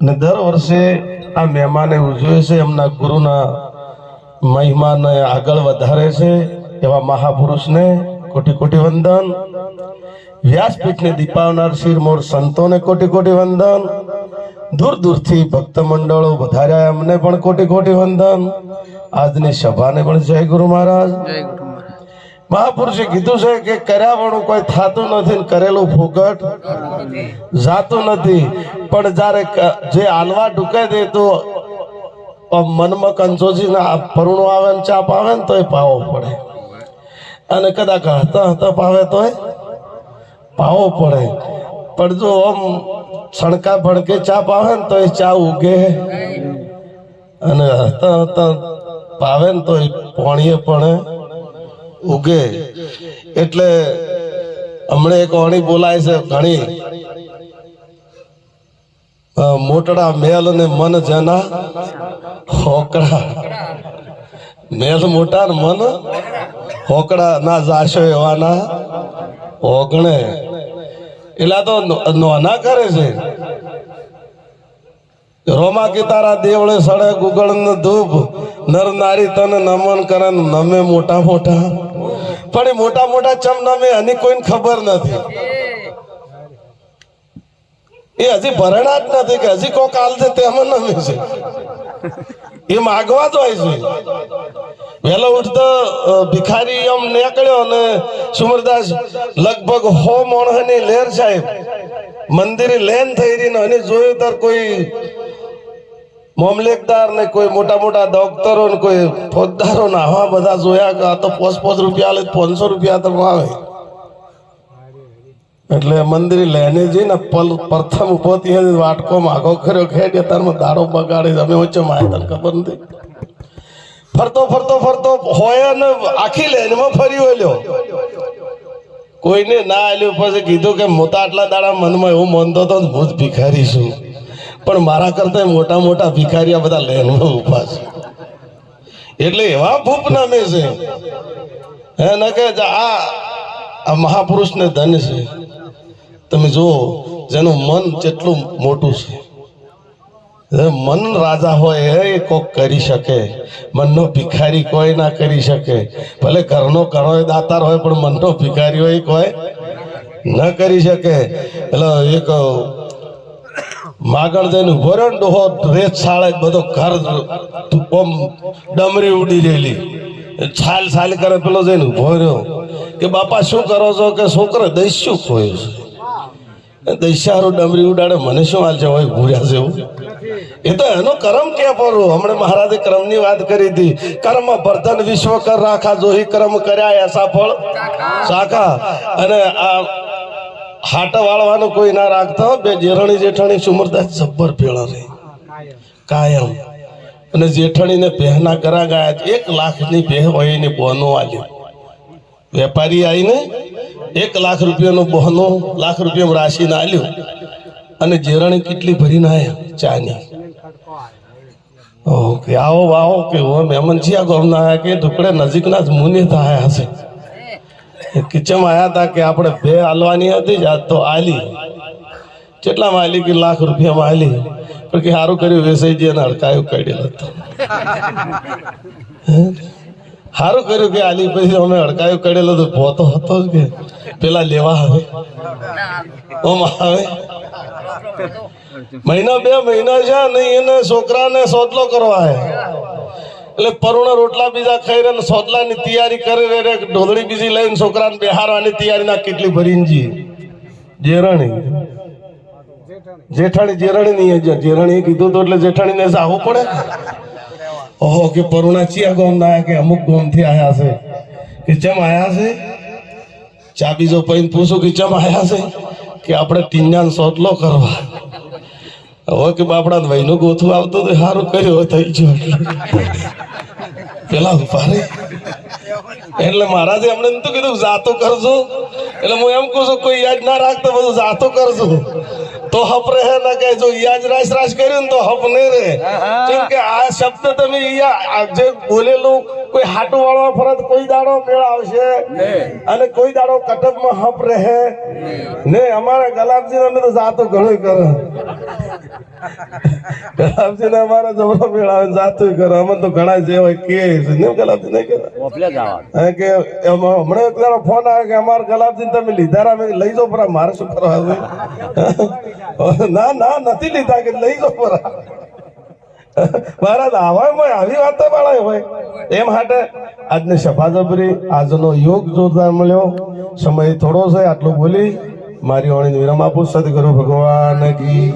અને દર વર્ષે આ મહેમાને ઉજવે છે, એમના ગુરુના મહિમાને આગળ વધારે છે, એવા મહાપુરુષને કોટી કોટી વંદન. વ્યાસપીઠને દીપાવનાર શિરમોર સંતોને કોટી કોટી વંદન. દૂર દૂરથી ભક્ત મંડળો વધાર્યા એમને પણ કોટી કોટી વંદન. આજની સભાને પણ જય ગુરુ મહારાજ. જય ગુરુ મહાપુરુષે કીધું છે કે કર્યા વાળું કોઈ થતું નથી કરેલું ફોકટ જાતું નથી. પણ જ્યારે જે હાલવા ઢુકાઈ દે તો મનમાં કંચોજી ના પરુણું આવે ને ચાપ આવે ને તોય પાવો પડે. અને કદાચ હતા હતા પાવે તોય પાવો પડે. પણ જો આમ છણકા ભણકે ચાપ આવે ને તોય ચા ઉગે. અને હતા હતા પાવે ને તોય પોણીએ પણ ઉગે. એટલે હમણે એક વાણી બોલાય છે ઘણી. મોટડા મેલ ને મન જેના હોકડા. મેલ મોટા ને મન હોકડા. ના જાશો એવાના હોગણે. એલા તો નોના કરે છે. રોમા તારા દેવળે સડે ગુગળ ધૂપ, નર નારી તને નમન કરે નમે મોટા મોટા. પણ મોટા મોટા ચમ નમે એની કોઈને ખબર નથી. એ હજી ભરણા જ નથી કે હજી કોઈ કાલ છે તેમાં નમે છે. એ માગવા જ હોય છે. વહેલો ઉઠતો ભિખારી એમ નીકળ્યો અને સુમરદાસ લગભગ હો મોણની લેર સાહેબ, મંદિરે લેન થઈ રહી ને જોયું તાર કોઈ મામલેદાર ને કોઈ મોટા મોટા ડોક્ટરો ને કોઈ ફોજદારો ને આવા બધા જોયા કે આ તો પોસ પોસ રૂપિયા લે પાંચસો રૂપિયા તો આવે એટલે મંદિરે લેને જઈને પલ પ્રથમ ઊભો ત્યાં વાટકો માગો કર્યો ખેડે તારમાં દાડો બગાડી અમે વચ્ચે માય, તને ખબર નથી? ફરતો ફરતો ફરતો હોય ને આખી લેનમાં ફરી વળ્યો. કોઈને ના આલ્યું, પછી કીધું કે મોટા આટલા દાડા મનમાં એવું માનતો ને હું જ ભિખારી છું. પણ મારા કરતા મોટા મોટા ભિખારીયા બધા લેનમાં ઊભા છે એટલે એવા ભૂપ નામે છે. એને કે આ મહાપુરુષને ધન છે. તમે જુઓ, જેનું મન જેટલું મોટું છે. મન રાજા હોય એ કોક કરી શકે. મનનો ભિખારી કોઈ ના કરી શકે. ભલે ઘરનો ઘણો દાતાર હોય, પણ મનનો ભિખારી હોય કોઈ ન કરી શકે. એટલે એક માગણ જઈને ઊભો રહ્યો ને ડોહો રેત છાળે બધો ઘર ઓમ ડમરી ઉડી રહેલી. છાલ છાલ કરે પેલો જઈને ઊભો રહ્યો. કે બાપા શું કરો છો? કે છોકરો દૈસ્યુ ખોયું છે? દૈસારું ડમરી ઉડાડે મને શું હાલ છે? હોય ભૂર્યા છે એ તો એનો કર્મ કે પરું? હમણાં મહારાજે કર્મની વાત કરી હતી. કર્મ વર્ધન વિશ્વ કર રાખા જોહી કર્મ કર્યા એસા ફળ. શાખા. અને આ હાટ વાળવાનું કોઈ ના રાખતા બે જેઠાણી જેઠાણી સુમરદાસ જબ્બર ભેળા રહી કાયમ. અને જેઠાણીને પહેના કરા ગયા એક લાખની ભેહ હોય એને બોનો આલ્યો. વેપારી આવીને એક લાખ રૂપિયાનો બહનો લાખ રૂપિયા રાશિને આલ્યું. અને જેરણી કેટલી ભરીને આવ્યા ચાની. ઓહ, કે આવો આવો કે હો મહેમાન છીએ આ ગામના આયા કે ઢુકડે નજીકના જ મુનિ થયા હશે. કિચમ આયા હતા કે આપણે બે હાલવાની હતી જ તો આલી કેટલામાં આલી કે લાખ રૂપિયામાં આલી પણ કે સારું કર્યું વેસાઈજી અને હડકાયું, કાઢેલ હતું. સારું કર્યું કે આલી પછી અમે અડકાયું કરેલો તો પોતો હતો જ કે. પેલા લેવા આવે. ઓમ આવે. મહિના બે મહિના છે, નહીં એને છોકરાને સોદલો કરવા હે. એટલે પરુણા રોટલા બીજા ખાઈ ને સોદલાની તૈયારી કરી રહ્યા ઢોલડી બીજી લઈને છોકરાને બેહારવાની તૈયારી ના કેટલી ભરીને જી જેરણી જેઠાણી જેરણી નહીં જેરણી કીધું તો એટલે જેઠાણીને આવું પડે. ઓહો, કે પરુણા ચિયા ગામ ના કે અમુક ગામથી આયા છે? કે ચમ આયા છે? ચા બીજો પૈન પૂછું કે ચમ આયા છે? કે આપણે ટીંજાન સોટલો કરવા. હવે કે બાપડા વહીનું ગોથું આવતું તો સારું કર્યું થઈ ગયું. પેલા ઊભા રે એટલે મહારાજે એમણે એમ તો કીધું, જાતો કરજો. એટલે હું એમ કહું છું, કોઈ યાદ ના રાખતો, બધું જાતો કરજો. તો હપ રહે ના કે જો યાદ રાશ રાશ કર્યું ને તો હપ નહીં રહે. કેમ કે આ શબ્દ તમે આ જે બોલેલું કોઈ હાટુ વાળવા ફરત કોઈ દાડો મેળ આવશે. અને કોઈ દાડો કટકમાં હપ રહે. ને અમારા ગલાબજી અમે તો જાતો ઘણો કરે. ગલાબજી ને અમારા જબરો મેળાવે જાતું કરે. અમે તો ઘણા જે હોય કે ને ગલાબજી નહીં કે કે હમણાં એક ફોન આવે કે અમારા ગલાબજી તમે લીધા રા લઈ જાઓ પરા મારે શું કરવા? ના ના, નથી લીધા કે લઈ જાઓ પરા. મહારાજ હોય, આવી વાત વાળા હોય. એમ હાટે આજની સભા જબરી આજનો યોગ જોરદાર મળ્યો. સમય થોડો છે, આટલું બોલી મારી વાણીને વિરામ આપું. સદગુરુ ભગવાન કી.